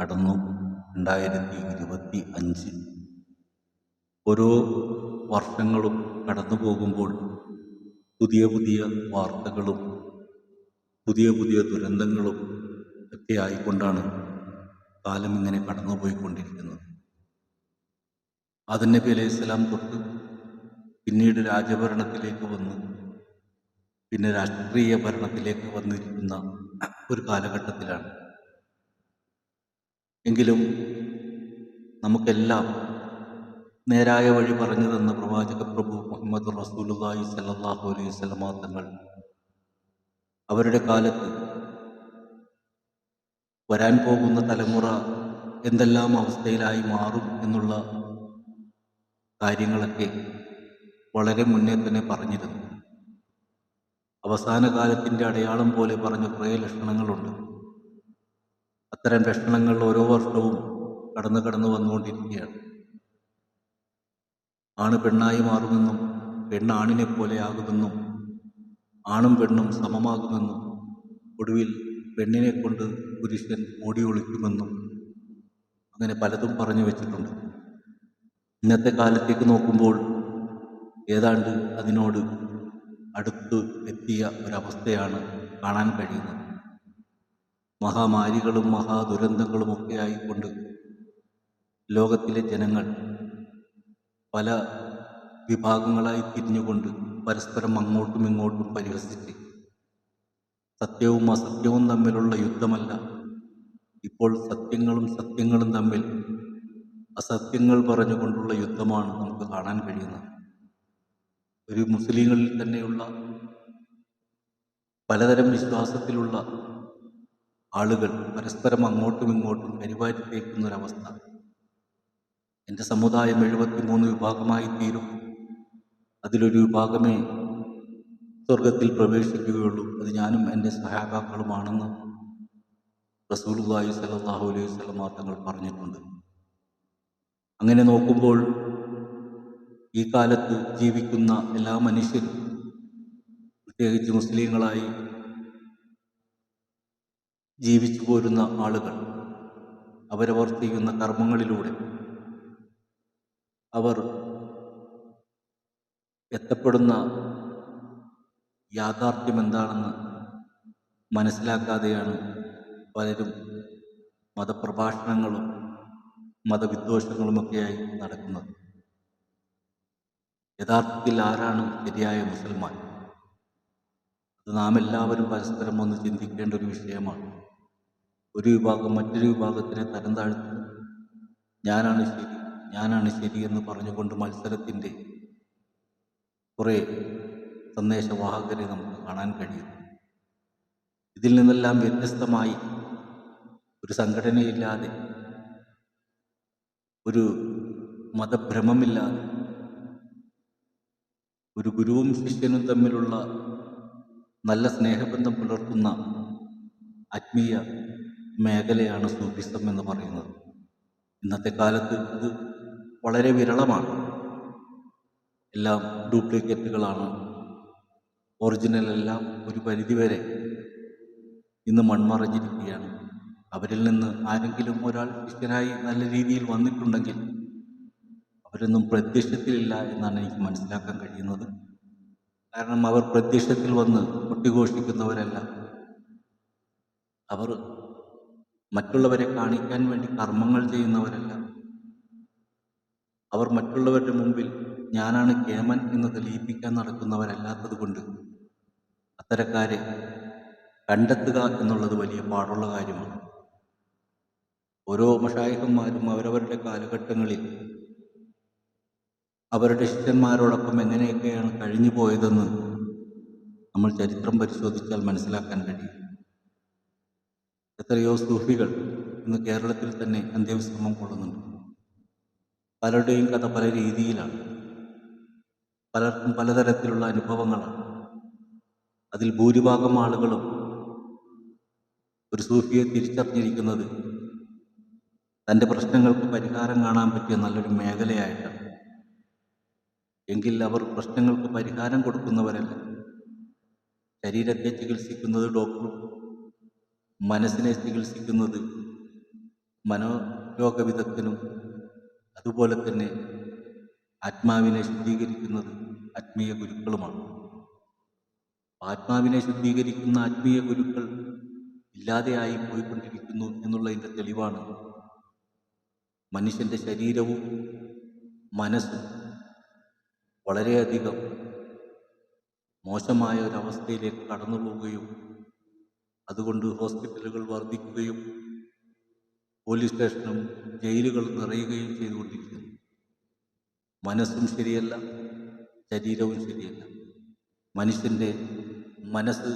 കടന്നു. രണ്ടായിരത്തി ഇരുപത്തി അഞ്ച് ഓരോ വർഷങ്ങളും കടന്നു പോകുമ്പോൾ പുതിയ പുതിയ വാർത്തകളും പുതിയ പുതിയ ദുരന്തങ്ങളും ഒക്കെ ആയിക്കൊണ്ടാണ് കാലം ഇങ്ങനെ കടന്നുപോയിക്കൊണ്ടിരിക്കുന്നത് ആദം നബി അലൈഹി സ്വലാം തൊട്ട് പിന്നീട് രാജഭരണത്തിലേക്ക് വന്ന് പിന്നെ രാഷ്ട്രീയ ഭരണത്തിലേക്ക് വന്നിരിക്കുന്ന ഒരു കാലഘട്ടത്തിലാണ്. എങ്കിലും നമുക്കെല്ലാം നേരായ വഴി പറഞ്ഞു തന്ന പ്രവാചക പ്രഭു മുഹമ്മദ് റസൂലുള്ളാഹി സല്ലല്ലാഹു അലൈഹി സ്വലമാ തങ്ങൾ അവരുടെ കാലത്ത് വരാൻ പോകുന്ന തലമുറ എന്തെല്ലാം അവസ്ഥയിലായി മാറും എന്നുള്ള കാര്യങ്ങളൊക്കെ വളരെ മുന്നേ തന്നെ പറഞ്ഞിരുന്നു. അവസാന കാലത്തിന്റെ അടയാളം പോലെ പറഞ്ഞ കുറേ ലക്ഷണങ്ങളുണ്ട്. അത്തരം ലക്ഷണങ്ങൾ ഓരോ വർഷവും കടന്നു കടന്നു വന്നുകൊണ്ടിരിക്കുകയാണ്. ആണ് പെണ്ണായി മാറുമെന്നും പെണ്ണാണിനെ പോലെയാകുമെന്നും ആണും പെണ്ണും സമമാകുമെന്നും ഒടുവിൽ പെണ്ണിനെ കൊണ്ട് പുരുഷൻ ഓടി ഒളിക്കുമെന്നും അങ്ങനെ പലതും പറഞ്ഞു വെച്ചിട്ടുണ്ട്. ഇന്നത്തെ കാലത്തേക്ക് നോക്കുമ്പോൾ ഏതാണ്ട് അതിനോട് അടുത്ത് എത്തിയ ഒരവസ്ഥയാണ് കാണാൻ കഴിയുന്നത്. മഹാമാരികളും മഹാദുരന്തങ്ങളും ഒക്കെ ആയിക്കൊണ്ട് ലോകത്തിലെ ജനങ്ങൾ പല വിഭാഗങ്ങളായി തിരിഞ്ഞുകൊണ്ട് പരസ്പരം അങ്ങോട്ടും ഇങ്ങോട്ടും പരിഹസിച്ച് സത്യവും അസത്യവും തമ്മിലുള്ള യുദ്ധമല്ല. ഇപ്പോൾ സത്യങ്ങളും സത്യങ്ങളും തമ്മിൽ അസത്യങ്ങൾ പറഞ്ഞുകൊണ്ടുള്ള യുദ്ധമാണ് നമുക്ക് കാണാൻ കഴിയുന്നത്. ഒരു മുസ്ലിങ്ങളിൽ തന്നെയുള്ള പലതരം വിശ്വാസത്തിലുള്ള ആളുകൾ പരസ്പരം അങ്ങോട്ടും ഇങ്ങോട്ടും കരിവാരി തേക്കുന്ന ഒരവസ്ഥ എന്റെ സമുദായം എഴുപത്തി മൂന്ന് വിഭാഗമായി തീരും അതിലൊരു വിഭാഗമേ സ്വർഗത്തിൽ പ്രവേശിക്കുകയുള്ളൂ. അത് ഞാനും എന്റെ സഹാബാക്കളുമാണെന്ന് റസൂലുള്ളാഹി സലാഹു അലൈഹി വസല്ലം തങ്ങൾ പറഞ്ഞിട്ടുണ്ട്. അങ്ങനെ നോക്കുമ്പോൾ ഈ കാലത്ത് ജീവിക്കുന്ന എല്ലാ മനുഷ്യരും പ്രത്യേകിച്ച് മുസ്ലിങ്ങളായി ജീവിച്ചു പോരുന്ന ആളുകൾ. അവരവർ ചെയ്യുന്ന കർമ്മങ്ങളിലൂടെ. അവർ എത്തപ്പെടുന്ന യാഥാർത്ഥ്യം എന്താണെന്ന് മനസ്സിലാക്കാതെയാണ് പലരും മതപ്രഭാഷണങ്ങളും മതവിദ്വേഷങ്ങളുമൊക്കെയായി നടക്കുന്നത്. യഥാർത്ഥത്തിൽ ആരാണ് ശരിയായ മുസൽമാൻ? അത് നാം എല്ലാവരും പരസ്പരം ഒന്ന് ചിന്തിക്കേണ്ട ഒരു വിഷയമാണ്. ഒരു വിഭാഗം മറ്റൊരു വിഭാഗത്തിനെ തരം താഴ്ത്തുന്നു. ഞാനാണ് ശരി ഞാനാണ് ശരി എന്ന് പറഞ്ഞുകൊണ്ട് മത്സരത്തിന്റെ കുറേ സന്ദേശവാഹകരെ നമുക്ക് കാണാൻ കഴിയും ഇതിൽ നിന്നെല്ലാം വ്യത്യസ്തമായി ഒരു സംഘടനയില്ലാതെ ഒരു മതഭ്രമമില്ലാതെ ഒരു ഗുരുവും ശിഷ്യനും തമ്മിലുള്ള നല്ല സ്നേഹബന്ധം പുലർത്തുന്ന ആത്മീയ മേഖലയാണ് സൂഫിസം എന്ന് പറയുന്നത്. ഇന്നത്തെ കാലത്ത് ഇത് വളരെ വിരളമാണ്. എല്ലാം ഡ്യൂപ്ലിക്കേറ്റുകളാണ്. ഒറിജിനൽ എല്ലാം ഒരു പരിധിവരെ ഇന്ന് മൺമറഞ്ഞിരിക്കുകയാണ്. അവരിൽ നിന്ന് ആരെങ്കിലും ഒരാൾ ശിഷ്യനായി നല്ല രീതിയിൽ വന്നിട്ടുണ്ടെങ്കിൽ അവരൊന്നും പ്രത്യക്ഷത്തിലില്ല എന്നാണ് എനിക്ക് മനസ്സിലാക്കാൻ കഴിയുന്നത്. കാരണം അവർ പ്രത്യക്ഷത്തിൽ വന്ന് കൊട്ടിഘോഷിക്കുന്നവരല്ല. അവർ മറ്റുള്ളവരെ കാണിക്കാൻ വേണ്ടി കർമ്മങ്ങൾ ചെയ്യുന്നവരല്ല. അവർ മറ്റുള്ളവരുടെ മുമ്പിൽ ഞാനാണ് കേമൻ എന്ന് തെളിയിപ്പിക്കാൻ നടക്കുന്നവരല്ലാത്തത് കൊണ്ട് അത്തരക്കാരെ കണ്ടെത്തുക എന്നുള്ളത് വലിയ പാടുള്ള കാര്യമാണ്. ഓരോ മഷായിഹന്മാരും അവരവരുടെ കാലഘട്ടങ്ങളിൽ അവരുടെ ശിഷ്യന്മാരോടൊപ്പം എങ്ങനെയൊക്കെയാണ് കഴിഞ്ഞു പോയതെന്ന് നമ്മൾ ചരിത്രം പരിശോധിച്ചാൽ മനസ്സിലാക്കാൻ കഴിയും. എത്രയോ സൂഫികൾ ഇന്ന് കേരളത്തിൽ തന്നെ അന്ത്യവിശ്രമം കൊള്ളുന്നുണ്ട്. പലരുടെയും കഥ പല രീതിയിലാണ്. പലർക്കും പലതരത്തിലുള്ള അനുഭവങ്ങളാണ്. അതിൽ ഭൂരിഭാഗം ആളുകളും ഒരു സൂഫിയെ തിരിച്ചറിഞ്ഞിരിക്കുന്നത് തന്റെ പ്രശ്നങ്ങൾക്ക് പരിഹാരം കാണാൻ പറ്റിയ നല്ലൊരു മേഖലയായിട്ടാണ്. എങ്കിൽ അവർ പ്രശ്നങ്ങൾക്ക് പരിഹാരം കൊടുക്കുന്നവരല്ല. ശരീരത്തെ ചികിത്സിക്കുന്നത് ഡോക്ടറും മനസ്സിനെ ചികിത്സിക്കുന്നത് മനോരോഗ വിദഗ്ധനും അതുപോലെ തന്നെ ആത്മാവിനെ ശുദ്ധീകരിക്കുന്നത് ആത്മീയ ഗുരുക്കളുമാണ്. ആത്മാവിനെ ശുദ്ധീകരിക്കുന്ന ആത്മീയ ഗുരുക്കൾ ഇല്ലാതെയായി പോയിക്കൊണ്ടിരിക്കുന്നു എന്നുള്ളതിന്റെ തെളിവാണ് മനുഷ്യന്റെ ശരീരവും മനസ്സും വളരെയധികം മോശമായ ഒരവസ്ഥയിലേക്ക് കടന്നു പോവുകയും അതുകൊണ്ട് ഹോസ്പിറ്റലുകൾ വർദ്ധിക്കുകയും പോലീസ് സ്റ്റേഷനും ജയിലുകൾ നിറയുകയും ചെയ്തുകൊണ്ടിരിക്കുന്നു. മനസ്സും ശരിയല്ല ശരീരവും ശരിയല്ല. മനുഷ്യന്റെ മനസ്സ്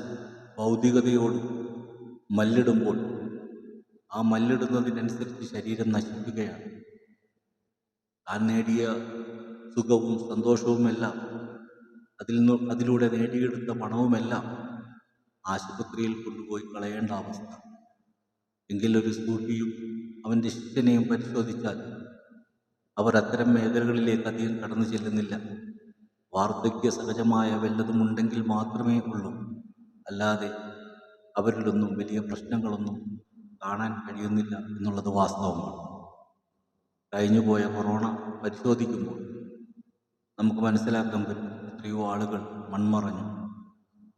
ഭൗതികതയോട് മല്ലിടുമ്പോൾ ആ മല്ലിടുന്നതിനനുസരിച്ച് ശരീരം നശിക്കുകയാണ്. താൻ നേടിയ സുഖവും സന്തോഷവുമെല്ലാം അതിൽ നിന്ന് അതിലൂടെ നേടിയെടുത്ത പണവുമെല്ലാം ആശുപത്രിയിൽ കൊണ്ടുപോയി കളയേണ്ട അവസ്ഥ. എങ്കിലൊരു സൂഫിയും അവന്റെ ശിഷ്യനെയും പരിശോധിച്ചാൽ അവർ അത്തരം മേഖലകളിലേക്ക് അധികം കടന്നു ചെല്ലുന്നില്ല. വാർദ്ധക്യ സഹജമായ വല്ലതും ഉണ്ടെങ്കിൽ മാത്രമേ ഉള്ളൂ. അല്ലാതെ അവരിലൊന്നും വലിയ പ്രശ്നങ്ങളൊന്നും കാണാൻ കഴിയുന്നില്ല എന്നുള്ളത് വാസ്തവമാണ്. കഴിഞ്ഞുപോയ കൊറോണ പരിശോധിക്കുമ്പോൾ നമുക്ക് മനസ്സിലാക്കാൻ പറ്റും എത്രയോ ആളുകൾ മൺമറഞ്ഞു.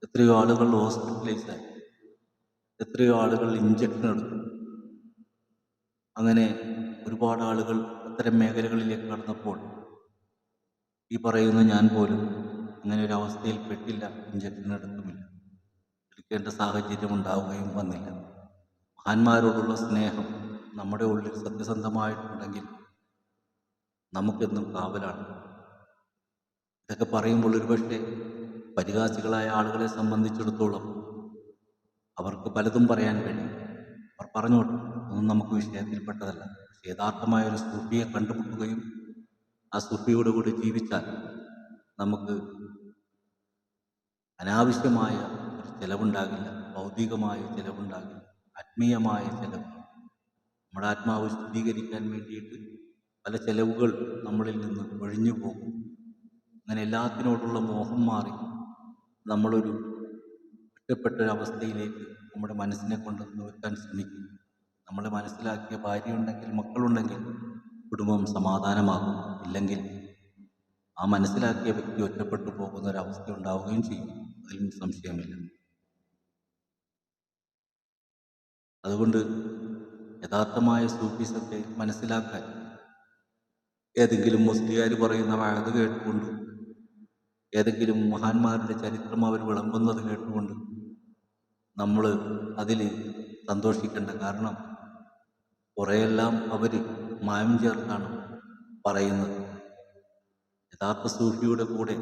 എത്രയോ ആളുകൾ ഹോസ്പിറ്റലൈസായി എത്രയോ ആളുകൾ ഇഞ്ചക്ഷൻ എടുത്തു. അങ്ങനെ ഒരുപാട് ആളുകൾ അത്തരം മേഖലകളിലേക്ക് കടന്നപ്പോൾ ഈ പറയുന്ന ഞാൻ പോലും അങ്ങനെ ഒരു അവസ്ഥയിൽ പെട്ടില്ല ഇഞ്ചക്ഷൻ എടുത്തുമില്ല. എടുക്കേണ്ട സാഹചര്യം ഉണ്ടാവുകയും വന്നില്ല. മഹാന്മാരോടുള്ള സ്നേഹം നമ്മുടെ ഉള്ളിൽ സത്യസന്ധമായിട്ടുണ്ടെങ്കിൽ നമുക്കെന്നും കാവലാണ്. ഇതൊക്കെ പറയുമ്പോൾ ഒരുപക്ഷെ പരിഹാസികളായ ആളുകളെ സംബന്ധിച്ചിടത്തോളം അവർക്ക് പലതും പറയാൻ കഴിയും. അവർ പറഞ്ഞോട്ടെ ഒന്നും നമുക്ക് വിഷയത്തിൽപ്പെട്ടതല്ല. പക്ഷേ യഥാർത്ഥമായ ഒരു സൂഫിയെ കണ്ടുമുട്ടുകയും ആ സൂഫിയോട് കൂടി ജീവിച്ചാൽ നമുക്ക് അനാവശ്യമായ ഒരു ചെലവുണ്ടാകില്ല ഭൗതികമായ ചെലവുണ്ടാകില്ല ആത്മീയമായ ചെലവ്. നമ്മുടെ ആത്മാവ് ശുദ്ധീകരിക്കാൻ വേണ്ടിയിട്ട് പല ചെലവുകൾ നമ്മളിൽ നിന്ന് ഒഴിഞ്ഞു പോകും അങ്ങനെ എല്ലാത്തിനോടുള്ള മോഹം മാറി നമ്മളൊരു ഒറ്റപ്പെട്ടൊരവസ്ഥയിലേക്ക് നമ്മുടെ മനസ്സിനെ കൊണ്ട് നിർത്താൻ ശ്രമിക്കും. നമ്മൾ മനസ്സിലാക്കിയ ഭാര്യയുണ്ടെങ്കിൽ മക്കളുണ്ടെങ്കിൽ കുടുംബം സമാധാനമാകും. ഇല്ലെങ്കിൽ ആ മനസ്സിലാക്കിയ വ്യക്തി ഒറ്റപ്പെട്ടു പോകുന്ന ഒരവസ്ഥ ഉണ്ടാവുകയും ചെയ്യും. അതിലും സംശയമില്ല. അതുകൊണ്ട് യഥാർത്ഥമായ സൂഫിസത്തെ മനസ്സിലാക്കാൻ ഏതെങ്കിലും മുസ്ലിയാർ പറയുന്ന വാഴത് കേട്ടുകൊണ്ടും ഏതെങ്കിലും മഹാന്മാരുടെ ചരിത്രം അവർ വിളമ്പുന്നത് കേട്ടുകൊണ്ട് നമ്മൾ അതിൽ സന്തോഷിക്കേണ്ട കാരണം കുറേയെല്ലാം അവർ മായം ചേർത്താണ് പറയുന്നത്. യഥാർത്ഥ സൂഫിയുടെ കൂടെ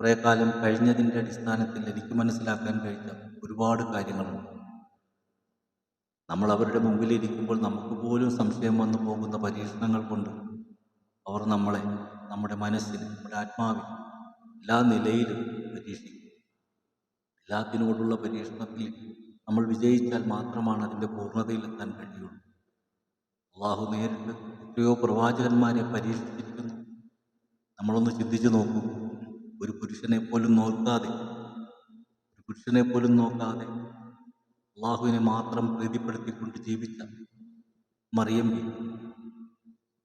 കുറേ കാലം കഴിഞ്ഞതിന്റെ അടിസ്ഥാനത്തിൽ എനിക്ക് മനസ്സിലാക്കാൻ കഴിഞ്ഞ ഒരുപാട് കാര്യങ്ങളുണ്ട്. നമ്മൾ അവരുടെ മുമ്പിലിരിക്കുമ്പോൾ നമുക്ക് പോലും സംശയം വന്നു പോകുന്ന പരീക്ഷണങ്ങൾ കൊണ്ട് അവർ നമ്മളെ നമ്മുടെ മനസ്സിന് നമ്മുടെ ആത്മാവിന് എല്ലാ നിലയിലും പരീക്ഷിക്കും. എല്ലാത്തിനോടുള്ള പരീക്ഷണത്തിൽ നമ്മൾ വിജയിച്ചാൽ മാത്രമാണ് അതിന്റെ പൂർണതയിലെത്താൻ കഴിയുള്ളൂ. അള്ളാഹു നേരിട്ട് എത്രയോ പ്രവാചകന്മാരെ പരീക്ഷിച്ചിരിക്കുന്നു. നമ്മളൊന്ന് ചിന്തിച്ചു നോക്കൂ. ഒരു പുരുഷനെ പോലും നോക്കാതെ ഒരു പുരുഷനെ പോലും നോക്കാതെ അള്ളാഹുവിനെ മാത്രം പ്രീതിപ്പെടുത്തിക്കൊണ്ട് ജീവിച്ച മറിയം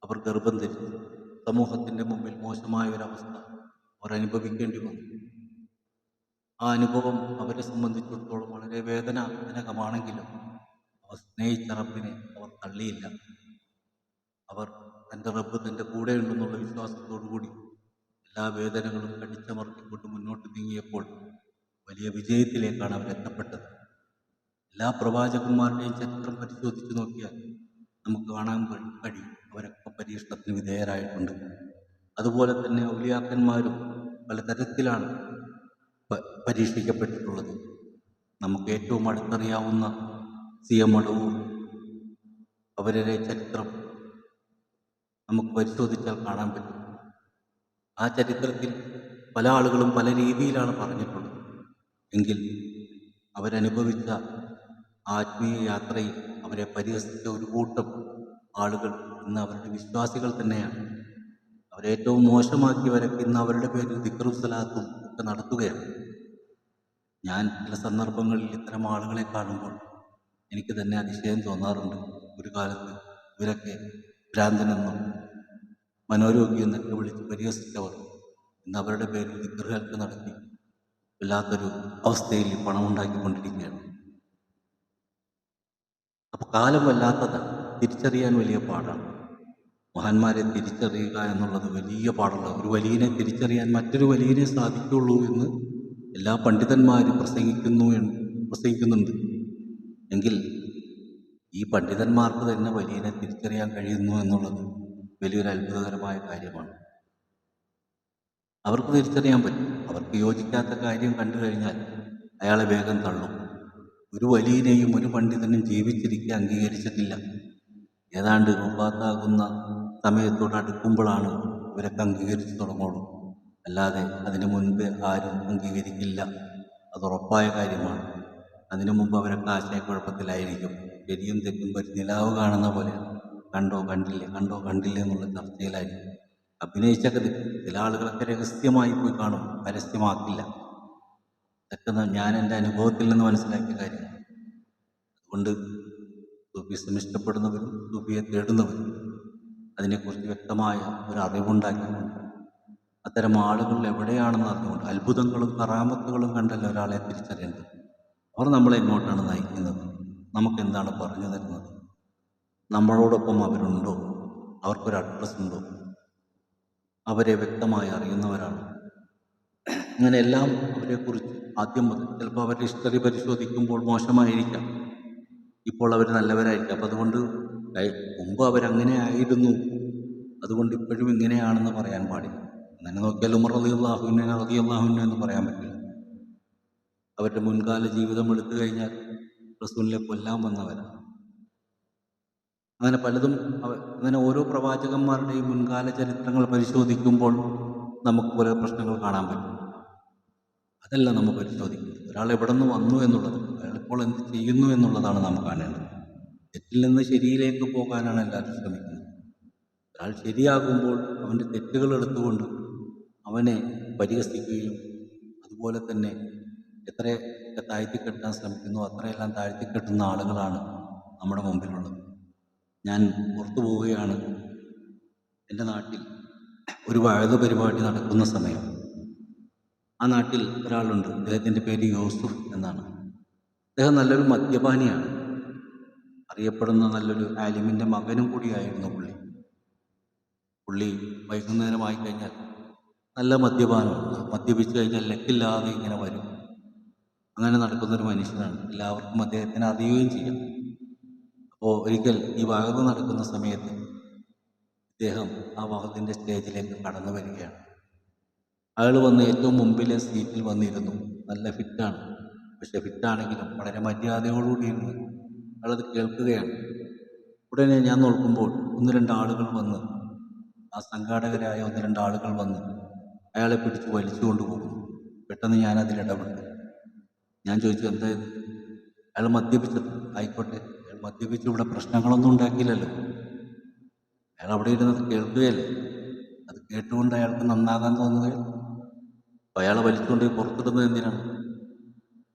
അവർ ഗർഭം ധരിച്ചു. സമൂഹത്തിന്റെ മുമ്പിൽ മോശമായ ഒരവസ്ഥ അവർ അനുഭവിക്കേണ്ടി വന്നു ആ അനുഭവം അവരെ സംബന്ധിച്ചിടത്തോളം വളരെ വേദനാജനകമാണെങ്കിലും അവർ സ്നേഹിച്ച റബ്ബിനെ അവർ തള്ളിയില്ല. അവർ തന്റെ റബ്ബ് തന്റെ കൂടെയുണ്ടെന്നുള്ള വിശ്വാസത്തോടു കൂടി എല്ലാ വേദനകളും കടിച്ചമർത്തിക്കൊണ്ട് മുന്നോട്ട് നീങ്ങിയപ്പോൾ വലിയ വിജയത്തിലേക്കാണ് അവരെത്തപ്പെട്ടത് എല്ലാ പ്രവാചകന്മാരുടെയും ചരിത്രം പരിശോധിച്ച് നോക്കിയാൽ നമുക്ക് കാണാൻ കഴി- കഴിയും അവരൊക്കെ പരീക്ഷണത്തിന് വിധേയരായിട്ടുണ്ട്. അതുപോലെ തന്നെ ഔലിയാക്കന്മാരും പലതരത്തിലാണ് പരീക്ഷിക്കപ്പെട്ടിട്ടുള്ളത്. നമുക്ക് ഏറ്റവും അടുത്തറിയാവുന്ന സി എം അടവൂർ അവരുടെ ചരിത്രം നമുക്ക് പരിശോധിച്ചാൽ കാണാൻ പറ്റും. ആ ചരിത്രത്തിൽ പല ആളുകളും പല രീതിയിലാണ് പറഞ്ഞിട്ടുള്ളത്. എങ്കിൽ അവരനുഭവിച്ച ആത്മീയ യാത്രയിൽ അവരെ പരിഹസിച്ച ഒരു കൂട്ടം ആളുകൾ ഇന്ന് അവരുടെ വിശ്വാസികൾ തന്നെയാണ്. അവരേറ്റവും മോശമാക്കിയവരൊക്കെ ഇന്ന് അവരുടെ പേരിൽ ദിക്റും സലാത്തും ഒക്കെ നടത്തുകയാണ്. ഞാൻ ചില സന്ദർഭങ്ങളിൽ ഇത്തരം ആളുകളെ കാണുമ്പോൾ എനിക്ക് തന്നെ അതിശയം തോന്നാറുണ്ട്. ഒരു കാലത്ത് ഇവരൊക്കെ ഭ്രാന്തനെന്നും മനോരോഗി എന്നൊക്കെ വിളിച്ച് പരിഹസിച്ചവർ ഇന്ന് അവരുടെ പേരിൽ ദിക്റുകൾക്ക് നടത്തി വല്ലാത്തൊരു അവസ്ഥയിൽ പണം ഉണ്ടാക്കിക്കൊണ്ടിരിക്കുകയാണ് അപ്പോൾ കാലം വല്ലാത്തതാണ്. തിരിച്ചറിയാൻ വലിയ പാടാണ്. മഹാന്മാരെ തിരിച്ചറിയുക എന്നുള്ളത് വലിയ പാടുള്ള ഒരു വലിയനെ തിരിച്ചറിയാൻ മറ്റൊരു വലിയനെ സാധിക്കുള്ളൂ എന്ന് എല്ലാ പണ്ഡിതന്മാരും പ്രസംഗിക്കുന്നു പ്രസംഗിക്കുന്നുണ്ട്. എങ്കിൽ ഈ പണ്ഡിതന്മാർക്ക് തന്നെ വലിയനെ തിരിച്ചറിയാൻ കഴിയുന്നു എന്നുള്ളത് വലിയൊരു അത്ഭുതകരമായ കാര്യമാണ്. അവർക്ക് തിരിച്ചറിയാൻ പറ്റും. അവർക്ക് യോജിക്കാത്ത കാര്യം കണ്ടു കഴിഞ്ഞാൽ അയാളെ വേഗം തള്ളും. ഒരു വലിയനെയും ഒരു പണ്ഡിതനും ജീവിച്ചിരിക്കാൻ അംഗീകരിച്ചിട്ടില്ല. ഏതാണ്ട് മുമ്പാത്താകുന്ന സമയത്തോട് അടുക്കുമ്പോഴാണ് ഇവരൊക്കെ അംഗീകരിച്ച് തുടങ്ങുള്ളൂ. അല്ലാതെ അതിന് മുൻപ് ആരും അംഗീകരിക്കില്ല. അത് ഉറപ്പായ കാര്യമാണ്. അതിനു മുമ്പ് അവരൊക്കെ ആശയക്കുഴപ്പത്തിലായിരിക്കും. ശരിയും തെറ്റും പറ്റി നിലാവ് കാണുന്ന പോലെ കണ്ടോ കണ്ടില്ലേ കണ്ടോ കണ്ടില്ലേ എന്നുള്ള ചർച്ചയിലായിരിക്കും. അഭിനയിച്ചൊക്കെ ചില ആളുകളൊക്കെ രഹസ്യമായി പോയി കാണും. പരസ്യമാക്കില്ല. ഇതൊക്കെ ഞാൻ എന്റെ അനുഭവത്തിൽ നിന്ന് മനസ്സിലാക്കിയ കാര്യമാണ്. അതുകൊണ്ട് സൂഫിസം ഇഷ്ടപ്പെടുന്നവരും സൂഫിയെ തേടുന്നവരും അതിനെക്കുറിച്ച് വ്യക്തമായ ഒരു അറിവുണ്ടാക്കിക്കൊണ്ട് അത്തരം ആളുകൾ എവിടെയാണെന്ന് അറിഞ്ഞുകൊണ്ട് അത്ഭുതങ്ങളും കറാമത്തുകളും കണ്ടല്ല ഒരാളെ തിരിച്ചറിയേണ്ടത്. അവർ നമ്മളെ എങ്ങോട്ടാണ് നയിക്കുന്നത്? നമുക്ക് എന്താണ് പറഞ്ഞു തരുന്നത്? നമ്മളോടൊപ്പം അവരുണ്ടോ? അവർക്കൊരു അഡ്രസ് ഉണ്ടോ? അവരെ വ്യക്തമായി അറിയുന്നവരാണ്. അങ്ങനെ എല്ലാം അവരെക്കുറിച്ച് ആദ്യം മുതൽ ചിലപ്പോൾ അവരുടെ ഹിസ്റ്ററി പരിശോധിക്കുമ്പോൾ മോശമായിരിക്കാം. ഇപ്പോൾ അവർ നല്ലവരായിരിക്കാം. അപ്പം അതുകൊണ്ട് മുമ്പ് അവരങ്ങനെ ആയിരുന്നു. അതുകൊണ്ട് ഇപ്പോഴും ഇങ്ങനെയാണെന്ന് പറയാൻ പാടില്ല. അങ്ങനെ നോക്കിയാൽ ഉമർ റതി അള്ളാഹുവിനെ എന്ന് പറയാൻ പറ്റില്ല. അവരുടെ മുൻകാല ജീവിതം എടുത്തു കഴിഞ്ഞാൽ റസൂലിനെ കൊല്ലാൻ വന്നവരാണ്. അങ്ങനെ പലതും അങ്ങനെ ഓരോ പ്രവാചകന്മാരുടെയും മുൻകാല ചരിത്രങ്ങൾ പരിശോധിക്കുമ്പോൾ നമുക്ക് കുറേ പ്രശ്നങ്ങൾ കാണാൻ പറ്റും. അതല്ല നമ്മൾ പരിശോധിക്കുന്നത്. ഒരാൾ എവിടെ നിന്ന് വന്നു എന്നുള്ളത് അയാൾ ഇപ്പോൾ എന്ത് ചെയ്യുന്നു എന്നുള്ളതാണ് നാം കാണേണ്ടത്. തെറ്റിൽ നിന്ന് ശരിയിലേക്ക് പോകാനാണ് എല്ലാവരും ശ്രമിക്കുന്നത്. ഒരാൾ ശരിയാകുമ്പോൾ അവന്റെ തെറ്റുകൾ എടുത്തുകൊണ്ട് അവനെ പരിഹസിക്കുകയും അതുപോലെ തന്നെ എത്രയൊക്കെ താഴ്ത്തിക്കെട്ടാൻ ശ്രമിക്കുന്നു അത്രയെല്ലാം താഴ്ത്തിക്കെട്ടുന്ന ആളുകളാണ് നമ്മുടെ മുമ്പിലുള്ളത്. ഞാൻ പുറത്തു പോവുകയാണ്. എന്റെ നാട്ടിൽ ഒരു വഴുത പരിപാടി നടക്കുന്ന സമയം. ആ നാട്ടിൽ ഒരാളുണ്ട്. അദ്ദേഹത്തിന്റെ പേര് യൂസുഫ് എന്നാണ്. അദ്ദേഹം നല്ലൊരു മദ്യപാനിയാണ്. അറിയപ്പെടുന്ന നല്ലൊരു ആലിമിന്റെ മകനും കൂടിയായിരുന്നു പുള്ളി. പുള്ളി വൈകുന്നേരമായി കഴിഞ്ഞാൽ നല്ല മദ്യപാനം മദ്യപിച്ച് കഴിഞ്ഞാൽ ലക്കില്ലാതെ ഇങ്ങനെ വരും. അങ്ങനെ നടക്കുന്നൊരു മനുഷ്യനാണ്. എല്ലാവർക്കും അദ്ദേഹത്തിന് അറിയുകയും ചെയ്യാം. അപ്പോൾ ഒരിക്കൽ ഈ വാഗത നടക്കുന്ന സമയത്ത് അദ്ദേഹം ആ വാഗത്തിന്റെ സ്റ്റേജിലേക്ക് കടന്നു വരികയാണ്. അയാൾ വന്ന് ഏറ്റവും മുമ്പിലെ സീറ്റിൽ വന്നിരുന്നു. നല്ല ഫിറ്റാണ്. പക്ഷെ ഫിറ്റാണെങ്കിലും വളരെ മര്യാദയോടുകൂടി ഇരുന്ന് അയാളത് കേൾക്കുകയാണ്. ഉടനെ ഞാൻ നോക്കുമ്പോൾ ഒന്ന് രണ്ട് ആളുകൾ വന്ന് ആ സംഘാടകരായ ഒന്ന് രണ്ട് ആളുകൾ വന്ന് അയാളെ പിടിച്ച് വലിച്ചു കൊണ്ടുപോകുന്നു. പെട്ടെന്ന് ഞാൻ അതിൽ ഇടപെട്ടു. ഞാൻ ചോദിച്ചു എന്താ ഇത്? അയാൾ മദ്യപിച്ചത് ആയിക്കോട്ടെ അയാൾ മദ്യപിച്ച് ഇവിടെ പ്രശ്നങ്ങളൊന്നും ഉണ്ടാക്കിയില്ലല്ലോ. അയാൾ അവിടെ ഇരുന്നത് കേൾക്കുകയല്ലേ? അത് കേട്ടുകൊണ്ട് അയാൾക്ക് നന്നാകാൻ തോന്നുകയില്ല? അപ്പോൾ അയാളെ വലിച്ചുകൊണ്ട് പുറത്തിടുന്നത് എന്തിനാണ്?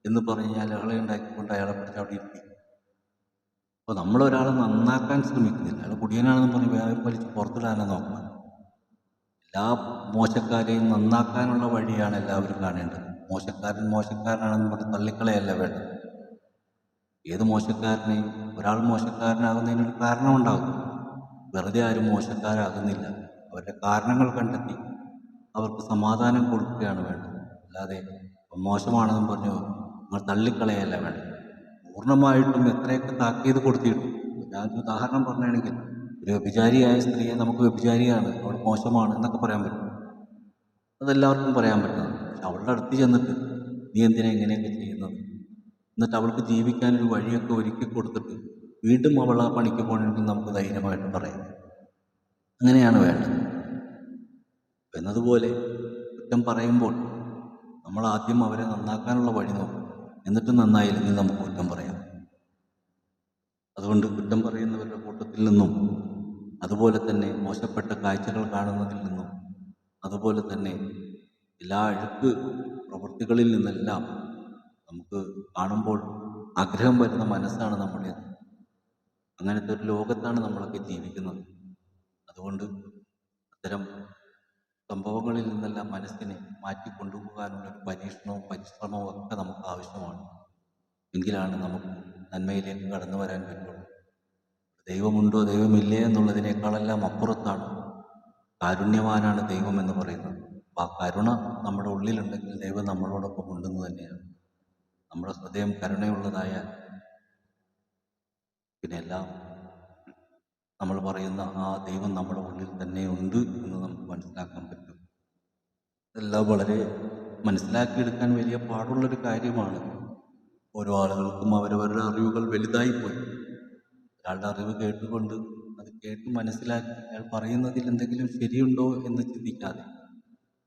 എന്ന് പറഞ്ഞ് അയാളെ ഉണ്ടാക്കിക്കൊണ്ട് അയാളെ പിടിച്ച് അവിടെ ഇരുത്തി. അപ്പോൾ നമ്മളൊരാളെ നന്നാക്കാൻ ശ്രമിക്കുന്നില്ല. അയാൾ കുടിയനാണെന്ന് പറഞ്ഞ് വേറെ വലിച്ച് പുറത്തിടാനാണ് നോക്കുന്നത്. എല്ലാ മോശക്കാരെയും നന്നാക്കാനുള്ള വഴിയാണ് എല്ലാവരും കാണേണ്ടത്. മോശക്കാരൻ മോശക്കാരനാണെന്ന് പറഞ്ഞ് തള്ളിക്കളയല്ല വേണ്ടത്. ഏത് മോശക്കാരനെയും ഒരാൾ മോശക്കാരനാകുന്നതിനൊരു കാരണമുണ്ടാകും വെറുതെ ആരും മോശക്കാരാകുന്നില്ല. അവരുടെ കാരണങ്ങൾ കണ്ടെത്തി അവർക്ക് സമാധാനം കൊടുക്കുകയാണ് വേണ്ടത്. അല്ലാതെ മോശമാണെന്ന് പറഞ്ഞു നിങ്ങൾ തള്ളിക്കളയല്ല വേണ്ടത്. പൂർണമായിട്ടും എത്രയൊക്കെ താക്കീത് കൊടുത്തിട്ടും. ഞാൻ ഉദാഹരണം പറഞ്ഞാണെങ്കിൽ ഒരു വ്യഭിചാരിയായ സ്ത്രീയെ നമുക്ക് വ്യഭിചാരിയാണ് അവൾ മോശമാണ് എന്നൊക്കെ പറയാൻ പറ്റും. അതെല്ലാവർക്കും പറയാൻ പറ്റുന്നത് പക്ഷെ അവളുടെ അടുത്ത് ചെന്നിട്ട് നീ എന്തിനാ ഇങ്ങനെയൊക്കെ ചെയ്യുന്നത്? എന്നിട്ട് അവൾക്ക് ജീവിക്കാനൊരു വഴിയൊക്കെ ഒരുക്കി കൊടുത്തിട്ട് വീണ്ടും അവൾ ആ പണിക്ക് പോകണമെങ്കിൽ നമുക്ക് ധൈര്യമായിട്ട് പറയാം. അങ്ങനെയാണ് വേണ്ടത്. എന്നതുപോലെ കുറ്റം പറയുമ്പോൾ നമ്മൾ ആദ്യം അവരെ നന്നാക്കാനുള്ള വഴി നോക്കും എന്നിട്ടും നന്നായില്ലെങ്കിൽ നമുക്ക് കുറ്റം പറയാം. അതുകൊണ്ട് കുറ്റം പറയുന്നവരുടെ കൂട്ടത്തിൽ നിന്നും അതുപോലെ തന്നെ മോശപ്പെട്ട കാഴ്ചകൾ കാണുന്നതിൽ നിന്നും അതുപോലെ തന്നെ എല്ലാ അഴുക്ക് പ്രവൃത്തികളിൽ നിന്നെല്ലാം നമുക്ക് കാണുമ്പോൾ ആഗ്രഹം വരുന്ന മനസ്സാണ് നമ്മുടേത്. അങ്ങനത്തെ ഒരു ലോകത്താണ് നമ്മളൊക്കെ ജീവിക്കുന്നത്. അതുകൊണ്ട് അത്തരം സംഭവങ്ങളിൽ നിന്നെല്ലാം മനസ്സിനെ മാറ്റിക്കൊണ്ടുപോകാനുള്ള ഒരു പരീക്ഷണവും പരിശ്രമവും ഒക്കെ നമുക്ക് ആവശ്യമാണ്. എങ്കിലാണ് നമുക്ക് നന്മയിലേക്ക് കടന്നു വരാൻ പറ്റുള്ളൂ ദൈവമുണ്ടോ ദൈവമില്ലേ എന്നുള്ളതിനേക്കാളെല്ലാം അപ്പുറത്താണ് കാരുണ്യവാനാണ് ദൈവം എന്ന് പറയുന്നത്. അപ്പോൾ ആ കരുണ നമ്മുടെ ഉള്ളിലുണ്ടെങ്കിൽ ദൈവം നമ്മളോടൊപ്പം ഉണ്ടെന്ന് തന്നെയാണ്. നമ്മുടെ ഹൃദയം കരുണയുള്ളതായാൽ പിന്നെ എല്ലാം നമ്മൾ പറയുന്ന ആ ദൈവം നമ്മുടെ ഉള്ളിൽ തന്നെ ഉണ്ട് എന്ന് നമുക്ക് മനസ്സിലാക്കാൻ പറ്റും. ഇതെല്ലാം വളരെ മനസ്സിലാക്കിയെടുക്കാൻ വലിയ പാടുള്ളൊരു കാര്യമാണ്. ഓരോ ആളുകൾക്കും അവരവരുടെ അറിവുകൾ വലുതായി പോയി ഒരാളുടെ അറിവ് കേട്ടുകൊണ്ട് അത് കേട്ട് മനസ്സിലാക്കി അയാൾ പറയുന്നതിൽ എന്തെങ്കിലും ശരിയുണ്ടോ എന്ന് ചിന്തിക്കാതെ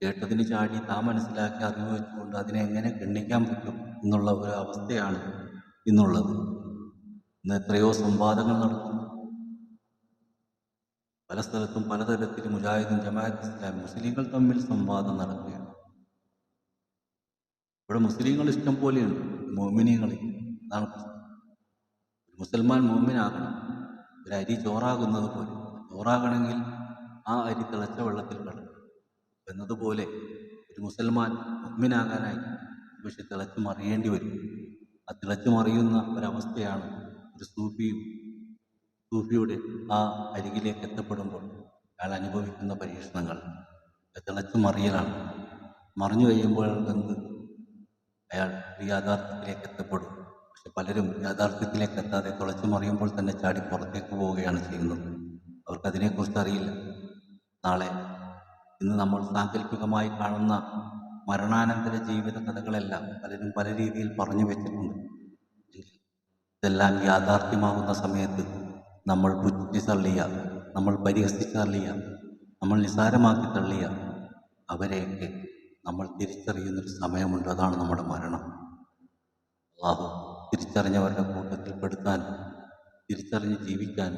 കേട്ടതിന് ചാടി താൻ മനസ്സിലാക്കി അറിവ് വെച്ചുകൊണ്ട് അതിനെ എങ്ങനെ ഗണ്ണിക്കാൻ പറ്റും എന്നുള്ള ഒരു അവസ്ഥയാണ് ഇന്നുള്ളത്. ഇന്ന് എത്രയോ സംവാദങ്ങൾ നടക്കുന്നു. പല സ്ഥലത്തും പലതരത്തിൽ മുജാഹിദും ജമാഅത്ത് ഇസ്ലാം മുസ്ലിങ്ങൾ തമ്മിൽ സംവാദം നടക്കുകയാണ് ഇവിടെ മുസ്ലിങ്ങൾ ഇഷ്ടം പോലെയുണ്ട്. മോമിനികളെ അതാണ് മുസൽമാൻ മോമിനാകണം. ഒരു അരി ചോറാകുന്നത് പോലെ. ചോറാകണമെങ്കിൽ ആ അരി തിളച്ച വെള്ളത്തിൽ കിടക്കും. എന്നതുപോലെ ഒരു മുസൽമാൻ മുഗ്മിനാകാനായി പക്ഷെ തിളച്ചു മറിയേണ്ടി വരും. ആ തിളച്ചു മറിയുന്ന ഒരവസ്ഥയാണ് ഒരു സൂഫിയും സൂഫിയുടെ ആ അരികിലേക്ക് എത്തപ്പെടുമ്പോൾ അയാൾ അനുഭവിക്കുന്ന പരീക്ഷണങ്ങൾ. തിളച്ചു മറിയലാണ്. മറിഞ്ഞു കഴിയുമ്പോൾ എന്ത്? അയാൾ യാഥാർത്ഥ്യത്തിലേക്ക് എത്തപ്പെടും. പക്ഷെ പലരും യാഥാർത്ഥ്യത്തിലേക്ക് എത്താതെ തുളച്ചു മറിയുമ്പോൾ തന്നെ ചാടി പുറത്തേക്ക് പോവുകയാണ് ചെയ്യുന്നത്. അവർക്ക് അതിനെക്കുറിച്ച് അറിയില്ല. നാളെ ഇന്ന് നമ്മൾ സാങ്കല്പികമായി കാണുന്ന മരണാനന്തര ജീവിത കഥകളെല്ലാം പലരും പല രീതിയിൽ പറഞ്ഞു വെച്ചിട്ടുണ്ട്. ഇതെല്ലാം യാഥാർത്ഥ്യമാകുന്ന സമയത്ത് നമ്മൾ പുറ്റി തള്ളിയ നമ്മൾ പരിഹസിച്ച് തള്ളിയ നമ്മൾ നിസാരമാക്കി തള്ളിയ അവരെയൊക്കെ നമ്മൾ തിരിച്ചറിയുന്നൊരു സമയമുണ്ട്. അതാണ് നമ്മുടെ മരണം. അള്ളാഹു തിരിച്ചറിഞ്ഞവരുടെ കൂട്ടത്തിൽ പെടുത്താൻ തിരിച്ചറിഞ്ഞ് ജീവിക്കാൻ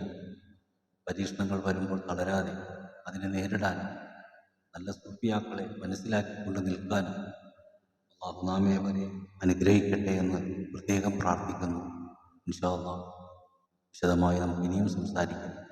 പരീക്ഷണങ്ങൾ വരുമ്പോൾ തളരാതെ അതിനെ നേരിടാൻ നല്ല സൂഫിയാക്കളെ മനസ്സിലാക്കിക്കൊണ്ട് നിൽക്കാൻ അള്ളാഹു നാമേ വരെ അനുഗ്രഹിക്കട്ടെ എന്ന് പ്രത്യേകം പ്രാർത്ഥിക്കുന്നു. ഇൻഷാ അള്ളാഹ്. വിശദമായി നമുക്ക് ഇനിയും സംസാരിക്കാം.